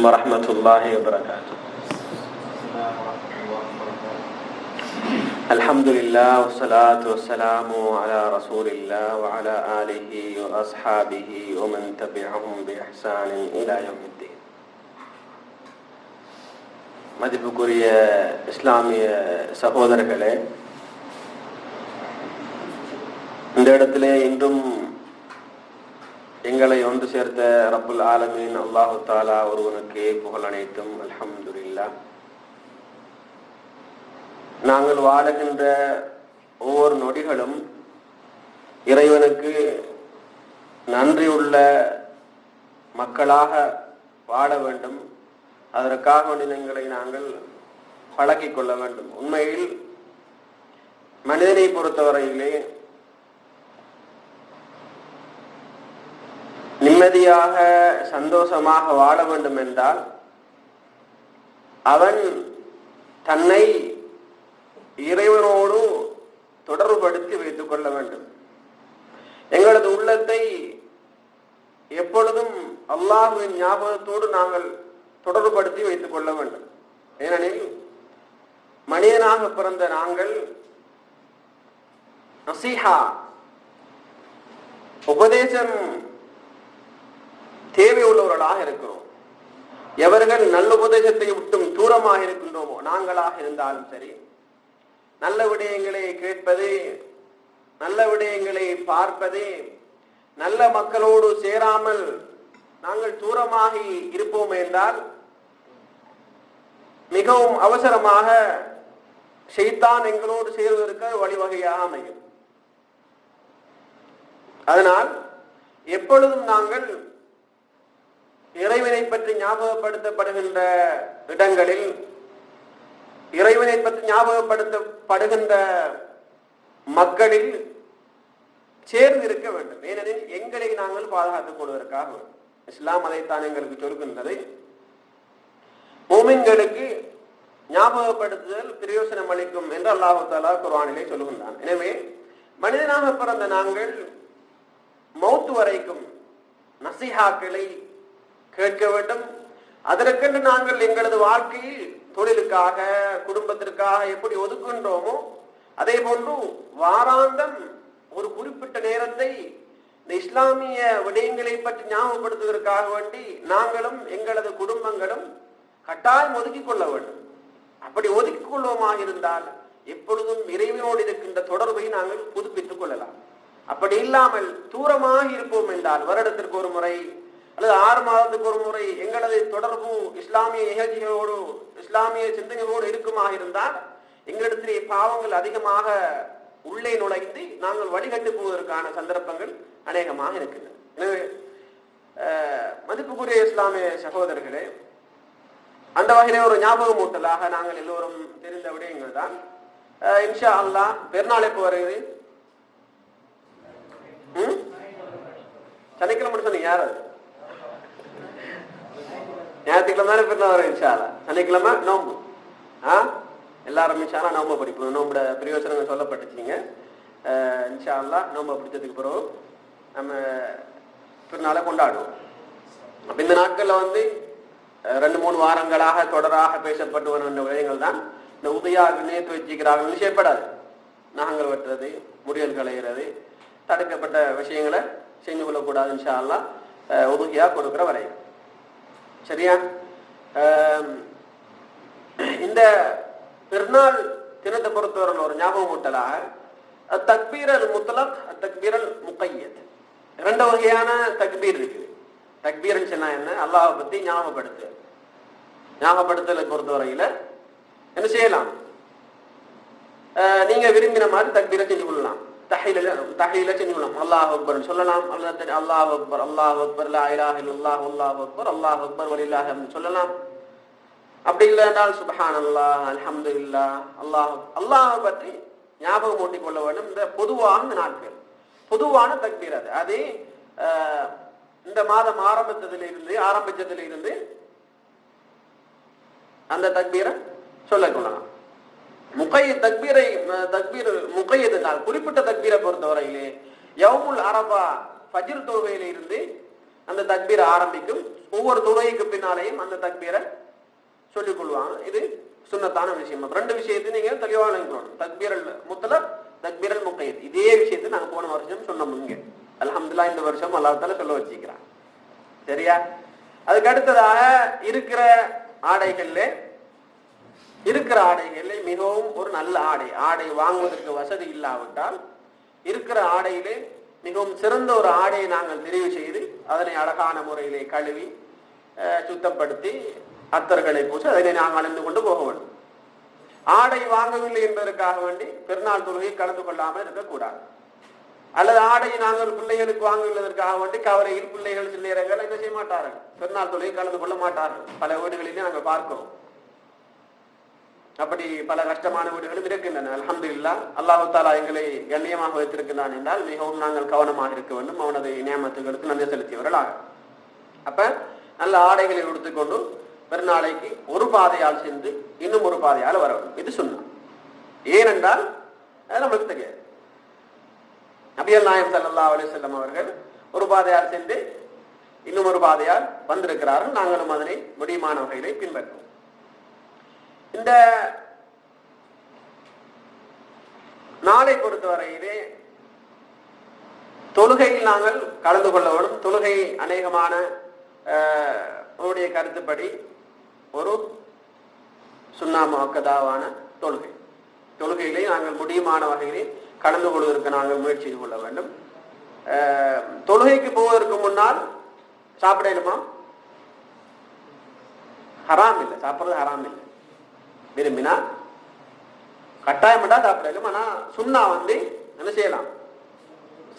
ورحمة الله وبركاته الحمد لله والصلاة والسلام على رسول الله وعلى آله وأصحابه ومن تبعهم بإحسان إلى يوم الدين மதிப்புக்குரிய இஸ்லாமிய சகோதரர்களே இந்த இடத்திலே இன்றும் எங்களை ஒன்று சேர்த்த ரப்புல் ஆலமீன் அல்லாஹு தாலா ஒருவனுக்கு புகழ் அனைத்தும் அல்ஹம்துலில்லா. நாங்கள் வாழுகின்ற ஒவ்வொரு நொடிகளும் இறைவனுக்கு நன்றியுள்ள மக்களாக வாழ வேண்டும். அதற்காக வேண்டி எங்களை நாங்கள் பழக்கிக் கொள்ள வேண்டும். உண்மையில் மனிதனை பொறுத்தவரையிலே நிம்மதியாக சந்தோஷமாக வாழ வேண்டும் என்றால் அவன் தன்னை இறைவனோடு தொடர்புபடுத்தி வைத்துக் கொள்ள வேண்டும். எங்களது உள்ளத்தை எப்பொழுதும் அல்லாஹுவின் ஞாபகத்தோடு நாங்கள் தொடர்புபடுத்தி வைத்துக் கொள்ள வேண்டும். ஏனெனில் மனிதனாக பிறந்த நாங்கள் நசீஹா உபதேசம் தேவை உள்ளவர்களாக இருக்கிறோம். எவர்கள் நல்ல உபதேசத்தை விட்டும் தூரமாக இருக்கின்றோமோ நாங்களாக இருந்தாலும் சரி நல்ல விடயங்களை கேட்பது நல்ல விடயங்களை பார்ப்பது நல்ல மக்களோடு சேராமல் நாங்கள் தூரமாக இருப்போம் என்றால் மிகவும் அவசரமாக செய்தான் எங்களோடு சேர்வதற்கு வழிவகையாக அமையும். அதனால் எப்பொழுதும் நாங்கள் இறைவனை பற்றி ஞாபகப்படுத்தப்படுகின்ற இடங்களில் இறைவனை பற்றி ஞாபகப்படுத்தப்படுகின்ற மக்களில் சேர்ந்து இருக்க வேண்டும். ஏனெனில் எங்களை நாங்கள் பாதுகாத்துக் கொள்வதற்காக இஸ்லாம் அதைத்தான் எங்களுக்கு சொல்கின்றது. மோமின்களுக்கு ஞாபகப்படுத்துதல் பிரயோசனம் அளிக்கும் என்று அல்லாஹு தாலா குர்வானிலே சொல்லுகின்றான் எனவே மனிதனாக பிறந்த நாங்கள் மௌத்து வரைக்கும் நசிஹாக்களை கேட்க வேண்டும். அதற்கென்று நாங்கள் எங்களது வாழ்க்கையில் தொழிலுக்காக குடும்பத்திற்காக எப்படி ஒதுக்குகின்றோமோ அதே போன்று வாராந்தம் ஒரு குறிப்பிட்ட நேரத்தை இந்த இஸ்லாமிய விடயங்களை பற்றி ஞாபகப்படுத்துவதற்காக வேண்டி நாங்களும் எங்களது குடும்பங்களும் கட்டாயம் ஒதுக்கிக் கொள்ள வேண்டும். அப்படி ஒதுக்கிக் கொள்வோமாக இருந்தால் எப்பொழுதும் இறைவனோடு இருக்கின்ற தொடர்பை நாங்கள் புதுப்பித்துக் கொள்ளலாம். அப்படி இல்லாமல் தூரமாக இருப்போம் என்றால் வருடத்திற்கு ஒரு முறை அல்லது ஆறு மாதத்துக்கு ஒரு முறை எங்களது தொடர்பு இஸ்லாமிய நிகழ்ச்சிகளோடு இஸ்லாமிய சிந்தனைகளோடு இருக்குமாக இருந்தால் எங்களிடத்திலே பாவங்கள் அதிகமாக உள்ளே நுழைந்து நாங்கள் வழிகட்டு போவதற்கான சந்தர்ப்பங்கள் அநேகமாக இருக்கின்றன. எனவே மதிப்புக்குரிய இஸ்லாமிய சகோதரர்களே அந்த வகையிலே ஒரு ஞாபகமூட்டலாக நாங்கள் எல்லோரும் தெரிந்த விடயங்கள் தான். இன்ஷா அல்லா பெருநாள் எப்போ வருகிறது? சனிக்கிழமை சொன்னீங்க யார் அது? ஞாயிற்றுக்கிழமை தானே பெருநாள் வரும் சனிக்கிழமை நோம்பு ஆ? எல்லாரும் இன்ஷாலா நோம்பை பிடிப்போம். நோம்போட பிரயோசனங்கள் சொல்லப்பட்டுச்சிங்க இன்ஷால்லா நோம்பை பிடிச்சதுக்கு பிறகு நம்ம பிறநாளை கொண்டாடுவோம். அப்போ இந்த நாட்களில் வந்து ரெண்டு மூணு வாரங்களாக தொடராக பேசப்பட்டு வருகின்ற விடயங்கள் தான். இந்த உதயாக நேற்று வச்சுக்கிறார்கள் செய்யப்படாது நாங்கள் வெட்டுறது முடியல் களைகிறது தடுக்கப்பட்ட விஷயங்களை செஞ்சு கொள்ளக்கூடாது இன்ஷா உதவியாக கொடுக்குற வரை சரியா? இந்த பெருநாள் தினத்தை பொறுத்தவரை ஒரு ஞாபகம் ஊட்டலாக தக்பீரல் முத்தலக் தக்பீரல் முக்கையத். ரெண்டு வகையான தக்பீர் இருக்குது. தக்பீரன் சொன்னா என்ன? அல்லாவை பத்தி ஞாபகப்படுத்து. ஞாபகப்படுத்தலை பொறுத்தவரையில என்ன செய்யலாம்? நீங்க விரும்பின மாதிரி தக்பீரை செஞ்சு கொள்ளலாம் தஹீல தஹீல செஞ்சு கொள்ளலாம் அல்லாஹ் அக்பர் சொல்லலாம். அல்லது அல்லாஹ் அக்பர் அல்லாஹ் அக்பர் லா இலாஹ இல்லல்லாஹ் அல்லாஹ் அக்பர் அல்லாஹ் அக்பர் வலில்லாஹ் சொல்லலாம். அப்படி இல்லை என்றால் சுபஹான் அல்லாஹ் அல்ஹம்துலில்லா அல்லாஹ் அல்லாஹ் பற்றி ஞாபகம் ஊட்டிக் கொள்ள வேண்டும். இந்த பொதுவான நாட்கள் பொதுவான தக்பீர் அது. அது இந்த மாதம் ஆரம்பித்ததிலிருந்து ஆரம்பிச்சதிலிருந்து அந்த தக்பீரை சொல்ல சொல்லக்கொள்ளலாம் முகைய தக்பீரை தக்பீர் முகையதுனால் குறிப்பிட்ட தக்பீரை பொறுத்தவரையிலே யவுமுல் அரபா ஃபஜ்ர் தொழுகையில இருந்து அந்த தக்பீரை ஆரம்பிக்கும். ஒவ்வொரு தொழுகைக்கு பின்னாலேயும் அந்த தக்பீரை சொல்லிக் கொள்வாங்க. இது சுண்ணத்தான விஷயம். ரெண்டு விஷயத்தையும் நீங்க தெளிவாக நினைக்கணும். தக்பீரல் முத்தல தக்பீரல் முக்கையத் இதே விஷயத்தை நாங்க போன வருஷம் சொன்னோம் இங்க. அலமதுல்லா இந்த வருஷம் அல்லாஹ் சொல்ல வச்சுக்கிறான் சரியா? அதுக்கு அடுத்ததாக இருக்கிற ஆடைகள்ல இருக்கிற ஆடைகளிலே மிகவும் ஒரு நல்ல ஆடை. ஆடை வாங்குவதற்கு வசதி இல்லாவிட்டால் இருக்கிற ஆடையிலே மிகவும் சிறந்த ஒரு ஆடையை நாங்கள் தெரிவு செய்து அதனை அழகான முறையிலே கழுவி சுத்தப்படுத்தி அத்தர்களை பூசி அதனை நாங்கள் அணிந்து கொண்டு போக வேண்டும். ஆடை வாங்கவில்லை என்பதற்காக வேண்டி பெருநாள் தொழுகை கலந்து கொள்ளாமல் இருக்கக்கூடாது. அல்லது ஆடை நாங்கள் பிள்ளைகளுக்கு வாங்குவதற்காக வேண்டி கவரையில் பிள்ளைகள் சில நேரங்கள் என்ன செய்ய மாட்டார்கள்? பெருநாள் தொழுகை கலந்து கொள்ள மாட்டார்கள். பல வீடுகளிலே நாங்கள் பார்க்கிறோம். அப்படி பல கஷ்டமான வீடுகளும் இருக்கின்றன. அல்ஹம்துலில்லாஹ் அல்லாஹு தாலா எங்களை கண்ணியமாக வைத்திருக்கிறான் என்றால் மிகவும் நாங்கள் கவனமாக இருக்க வேண்டும். அவனது நியமத்துகளுக்கு நன்றி செலுத்தியவர்களாக. அப்ப நல்ல ஆடைகளை உடுத்துக்கொண்டு பெருநாளைக்கு ஒரு பாதையால் சென்று இன்னும் ஒரு பாதையால் வர வேண்டும். இது சொன்னான் ஏனென்றால் அது நம்மளுக்கு தெரியாது. நபியல் நாயம் சல்லா அலி செல்லம் அவர்கள் ஒரு பாதையால் சென்று இன்னும் ஒரு பாதையால் வந்திருக்கிறார்கள். நாங்களும் அதனை முடியுமான வகையிலே பின்பற்றுவோம். இந்த நாளை பொறுத்தவரையிலே தொழுகையில் நாங்கள் கலந்து கொள்ள வேண்டும். தொழுகை அநேகமான அஹ், கருத்துப்படி ஒரு சுண்ணாமக்கதாவான தொழுகை. தொழுகையிலே நாங்கள் முடியுமான வகையிலே கலந்து கொள்வதற்கு நாங்கள் முயற்சி செய்து கொள்ள வேண்டும். தொழுகைக்கு போவதற்கு முன்னால் சாப்பிடணுமா ஹராம் இல்லை. சாப்பிட்றது ஹராம் இல்லை. விரும்பினா கட்டாயப்பட்டா சாப்பிடலாம். ஆனா சுண்ணா வந்து என்ன செய்யலாம்?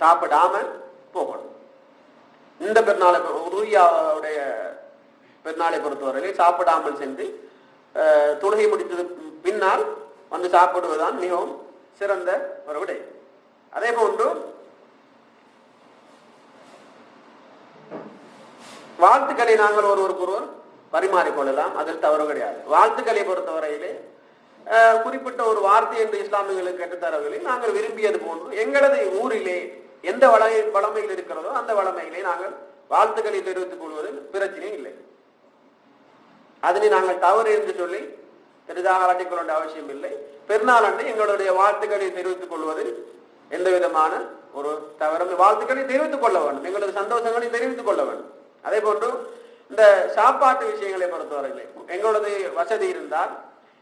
சாப்பிடாம போகணும். இந்த பெருநாளை உருவியாவுடைய பெருநாளை பொறுத்தவரையில் சாப்பிடாமல் சென்று தொழுகை முடித்தது பின்னால் வந்து சாப்பிடுவதுதான் மிகவும் சிறந்த ஒரு விடை அதே போன்று வாழ்த்துக்களை நாங்கள் ஒருவருக்கு ஒருவர் பரிமாறிக்கொள்ளலாம். அதில் தவறு கிடையாது. வாழ்த்துக்களை பொறுத்தவரையிலே குறிப்பிட்ட ஒரு வார்த்தை என்று இஸ்லாமியர்களுக்கு கற்றுத்தரவில்லை நாங்கள் விரும்பியது போன்று எங்களது ஊரிலே எந்த வளமை வளமையில் இருக்கிறதோ அந்த வளமையிலே நாங்கள் வாழ்த்துக்களை தெரிவித்துக் கொள்வதில் பிரச்சனையும் இல்லை. அதனை நாங்கள் தவறு என்று சொல்லி பெரிதாக அலட்டிக் கொள்ள அவசியம் இல்லை. பெருநாள் அன்று எங்களுடைய வாழ்த்துக்களை தெரிவித்துக் கொள்வதில் எந்த விதமான ஒரு தவறு வாழ்த்துக்களை தெரிவித்துக் கொள்ள வேண்டும். எங்களது சந்தோஷங்களை தெரிவித்துக் கொள்ள வேண்டும். அதே போன்று இந்த சாப்பாட்டு விஷயங்களை பொறுத்தவரையிலே எங்களது வசதி இருந்தால்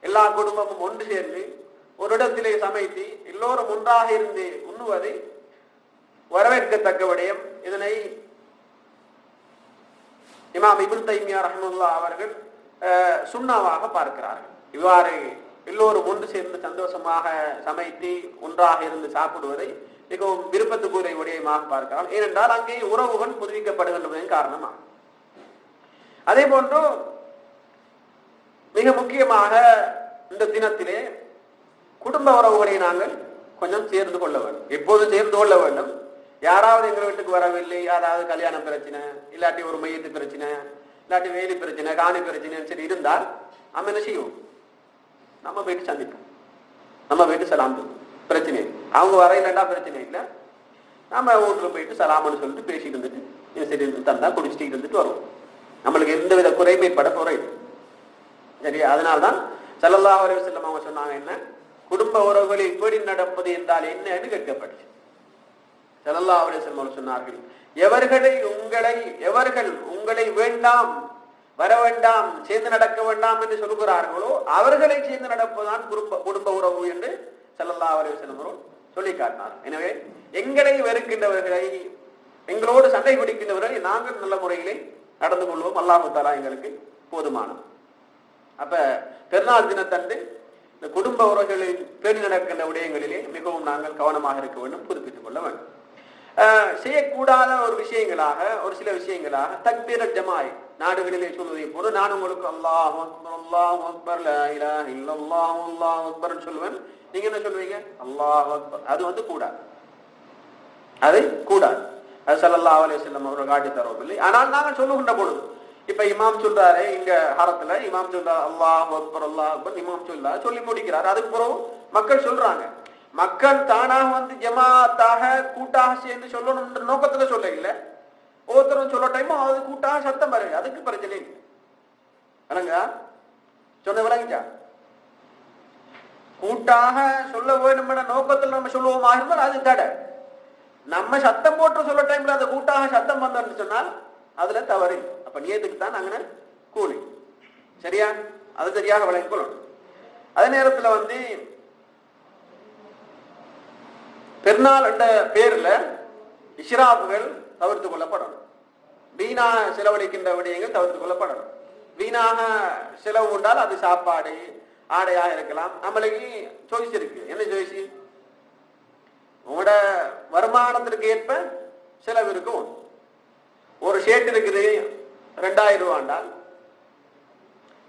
எல்லா குடும்பமும் ஒன்று சேர்ந்து ஒரு இடத்திலே சமைத்து எல்லோரும் ஒன்றாக இருந்து உண்ணுவதை வரவேற்கத்தக்க விடயம். இதனை இமாம் இபுல் தைமியா ரஹ்மத்துல்லா அவர்கள் அஹ், சுண்ணாவாக பார்க்கிறார்கள். இவ்வாறு எல்லோரும் ஒன்று சேர்ந்து சந்தோஷமாக சமைத்து ஒன்றாக இருந்து சாப்பிடுவதை மிகவும் விருப்பத்துக்குரிய விடயமாக பார்க்கிறார்கள் ஏனென்றால் அங்கே உறவுகள் புதுவிக்கப்படுகின்றன காரணமாக அதே போன்று மிக முக்கியமாக இந்த தினத்திலே குடும்ப உறவுகளை நாங்கள் கொஞ்சம் சேர்ந்து கொள்ள வேண்டும். எப்போதும் சேர்ந்து கொள்ள வேண்டும்? யாராவது எங்கள் வீட்டுக்கு வரவில்லை யாராவது கல்யாண பிரச்சனை இல்லாட்டி ஒரு மையத்து பிரச்சனை இல்லாட்டி வேலி பிரச்சனை காணி பிரச்சனை சரி இருந்தால் நம்ம என்ன செய்வோம்? நம்ம போயிட்டு சந்திப்போம். நம்ம போயிட்டு சலாம் பிரச்சனை அவங்க வர இல்லைன்னா பிரச்சனை இல்லை. நம்ம ஊரில் போயிட்டு சலாம்னு சொல்லிட்டு பேசிட்டு இருந்துட்டு சரி தந்தா குடிச்சிட்டு இருந்துட்டு வருவோம். நம்மளுக்கு எந்தவித குறைமை குறைமைப்பட குறையும் சரி அதனால்தான் செல்லல்லா அலைஹி செல்லம் அவங்க சொன்னாங்க என்ன? குடும்ப உறவுகளில் இப்படி நடப்பது என்றால் என்னன்னு கேட்கப்பட்டுச்சு. செல்லல்லா அலைஹி செல்லம் சொன்னார்கள் எவர்களை உங்களை எவர்கள் உங்களை வேண்டாம் வர வேண்டாம் சேர்ந்து நடக்க வேண்டாம் என்று சொல்கிறார்களோ அவர்களை சேர்ந்து நடப்பதுதான் குடும்ப குடும்ப உறவு என்று செல்லல்லா அலைஹி வஸல்லம் சொல்லி காட்டினார். எனவே எங்களை வெறுக்கின்றவர்களை எங்களோடு சண்டை பிடிக்கின்றவர்களை நாங்கள் நல்ல முறையிலே நடந்து கொள்வோம். அல்லாஹு தாலா எங்களுக்கு போதுமானது. அப்ப பெருநாள் தினத்தன்று இந்த குடும்ப உறவுகளில் பேணி நடக்கின்ற விடயங்களிலே மிகவும் நாங்கள் கவனமாக இருக்க வேண்டும் புதுப்பித்துக் கொள்ள வேண்டும். ஆஹ் செய்யக்கூடாத ஒரு விஷயங்களாக ஒரு சில விஷயங்களாக தக்பீர ஜமாய் நாடுகளிலே சொல்வதை போல நான் உங்களுக்கு அல்லாஹ் அக்பர் அல்லாஹ் அக்பர் அல்லாஹ் அல்லாஹ் அக்பர் சொல்லுவேன் நீங்க என்ன சொல்வீங்க? அல்லாஹ் அக்பர். அது வந்து கூடாது. அது கூடாது. அது ஸல்லல்லாஹு அலைஹி வஸல்லம் அவர்கள் காட்டி தரவில்லை ஆனால் நாங்கள் சொல்லுகின்ற பொழுது இப்ப இமாம் சொல்றாரு இங்க ஹரத்துல இமாம் சொல்றாரு அல்லாஹ் அக்பர் அல்லாஹ் அக்பர் இமாம் சொல்லா சொல்லி முடிக்கிறார். அதுக்கு பிறகு மக்கள் சொல்றாங்க. மக்கள் தானாக வந்து ஜமாத்தாக கூட்டாக சேர்ந்து சொல்லணும்ன்ற நோக்கத்துல சொல்ல இல்லை ஒவ்வொருத்தரும் சொல்ல டைமோ அது கூட்டாக சத்தம் பாருங்க அதுக்கு பிரச்சனை இல்லை. விளங்க சொன்ன விளங்குச்சா கூட்டாக சொல்ல வேண்டும் என்ற நோக்கத்தில் நம்ம சொல்லுவோமா இருந்தால் அது தடை. நம்ம சத்தம் போட்டு சொல்ல டைம்ல அந்த கூட்டாக சத்தம் வந்தோம்னு சொன்னால் அதுல தவறு. அப்ப நியத்துக்கு தான் அங்கே கூலி. சரியா? அது சரியாக விளங்கிக் கொள்ளணும். அதே நேரத்துல வந்து பெருநாள் என்ற பேர்ல இஷ்ராப்புகள் தவிர்த்து கொள்ளப்படணும். வீணாக செலவழிக்கின்ற விடயங்கள் தவிர்த்து கொள்ளப்படணும். வீணாக செலவு உண்டால் அது சாப்பாடு ஆடையாக இருக்கலாம். நம்மளுக்கு சாய்ஸ் இருக்கு. என்ன சாய்ஸ் உங்களோட வருமானத்திற்கு ஏற்ப செலவு இருக்கும். ஒரு ஷேட் இருக்குது ரெண்டாயிரம் ரூபாண்டால்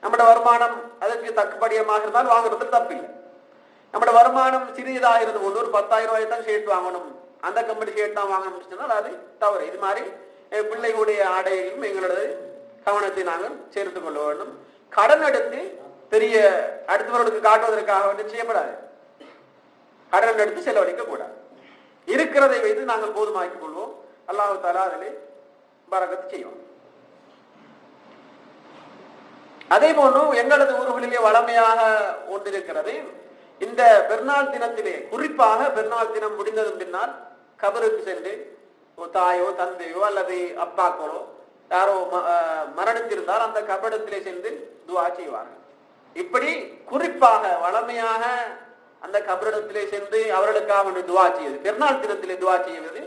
நம்மளோட வருமானம் அதற்கு தக்கப்படியமாக இருந்தால் வாங்குறது தப்பில்லை நம்மளோட வருமானம் சிறியதாக இருந்த போது ஒரு பத்தாயிரம் ரூபாய் தான் ஷேட் வாங்கணும். அந்த கம்பெனி ஷேட் தான் வாங்கணும்னு சொன்னால் அது தவறு. இது மாதிரி என் பிள்ளைகளுடைய ஆடையிலும் எங்களோட கவனத்தை நாங்கள் சேர்த்து கொள்ள வேண்டும். கடன் எடுத்து பெரிய அடுத்தவர்களுக்கு காட்டுவதற்காக வந்து செய்யப்படாது. கடன் எடுத்து செலவழிக்க கூடாது. இருக்கிறதை வைத்து நாங்கள் போதுமாக்கிக் கொள்வோம். அல்லாஹு தாலா அதிலே பரகத்து செய்வோம் அதே போன்று எங்களது ஊர்களிலே வளமையாக ஒன்றிருக்கிறது. இந்த பெருநாள் தினத்திலே குறிப்பாக பெருநாள் தினம் முடிந்ததும் பின்னால் கபருக்கு சென்று தாயோ தந்தையோ அல்லது அப்பாக்களோ யாரோ மரணித்திருந்தால் அந்த கபடத்திலே சென்று துவா செய்வார்கள். இப்படி குறிப்பாக வளமையாக அந்த கபரிடத்திலே சென்று அவர்களுக்காக வேண்டி துவா செய்வது. பெருநாள் தினத்திலே துவா செய்வது.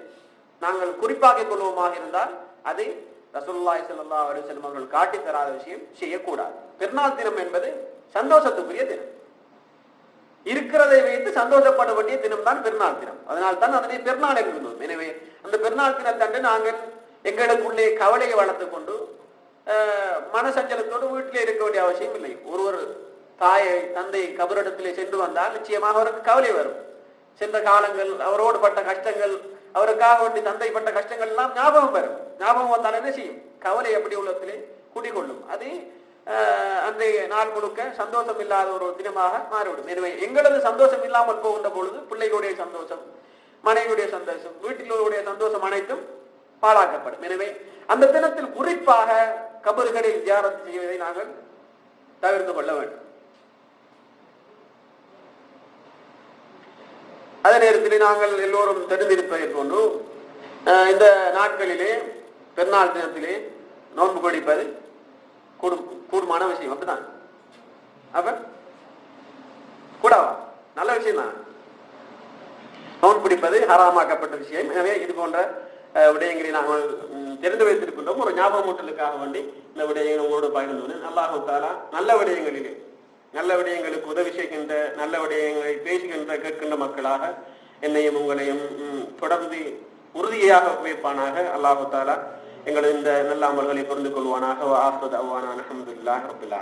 நாங்கள் குறிப்பாக கொள்வோமாக இருந்தால் அதை ரசூலுல்லாஹி சல்லா அலுவலம் அவர்கள் காட்டித் தராத விஷயம் செய்யக்கூடாது. பெருநாள் தினம் என்பது சந்தோஷத்துக்குரிய தினம். இருக்கிறதை வைத்து சந்தோஷப்பட வேண்டிய தினம் தான் பெருநாள் தினம். அதனால் தான் அதனை பெருநாள் என்கிறோம் எனவே அந்த பெருநாள் தினத்தன்று நாங்கள் எங்களுக்குள்ளே கவலையை வளர்த்துக் கொண்டு அஹ், மனசஞ்சலத்தோடு வீட்டிலே இருக்க வேண்டிய அவசியம் இல்லை. ஒருவர் தாயை தந்தை கபரிடத்திலே சென்று வந்தால் நிச்சயமாக அவருக்கு கவலை வரும். சென்ற காலங்கள் அவரோடு பட்ட கஷ்டங்கள் அவருக்காக வேண்டி தந்தை பட்ட கஷ்டங்கள் எல்லாம் ஞாபகம் வரும். ஞாபகம் வந்தால் என்ன செய்யும்? கவலை எப்படி உள்ளத்திலே குடிகொள்ளும். அது அன்றைய நாள் முழுக்க சந்தோஷம் இல்லாத ஒரு தினமாக மாறிவிடும். எனவே எங்களது சந்தோஷம் இல்லாமல் போகின்ற பொழுது பிள்ளைகளுடைய சந்தோஷம் மனைவியுடைய சந்தோஷம் வீட்டிலுடைய சந்தோஷம் அனைத்தும் பாழாக்கப்படும். எனவே அந்த தினத்தில் குறிப்பாக கபறுகளில் தியானம் செய்வதை நாங்கள் தவிர்த்து கொள்ள வேண்டும். அதே நேரத்தில் நாங்கள் எல்லோரும் தெரிந்திருப்பதை போன்று இந்த நாட்களிலே பெருநாள் தினத்திலே நோன்பு பிடிப்பது கூடும் கூடுமான விஷயம் அப்படிதான் அப்ப கூடாவா? நல்ல விஷயம் தான் நோன்பு பிடிப்பது ஹராமாக்கப்பட்ட விஷயம். எனவே இது போன்ற விடயங்களை நாங்கள் தெரிந்து வைத்திருக்கின்றோம். ஒரு ஞாபகமூட்டலுக்காக வேண்டி இந்த விடயங்கள் உங்களோடு பகிர்ந்து அல்லாஹு தாலா நல்ல விடயங்களிலே நல்ல விடயங்களுக்கு உதவி செய்கின்ற நல்ல விடயங்களை பேசுகின்ற கேட்கின்ற மக்களாக என்னையும் உங்களையும் தொடர்ந்து உறுதியாக வைப்பானாக அல்லாஹு தாலா எங்களது இந்த நல்ல அமல்களை புரிந்து கொள்வானாக. ஆஸ்வத் அவ்வானான அஹமதுல்லாஹ் ரபில்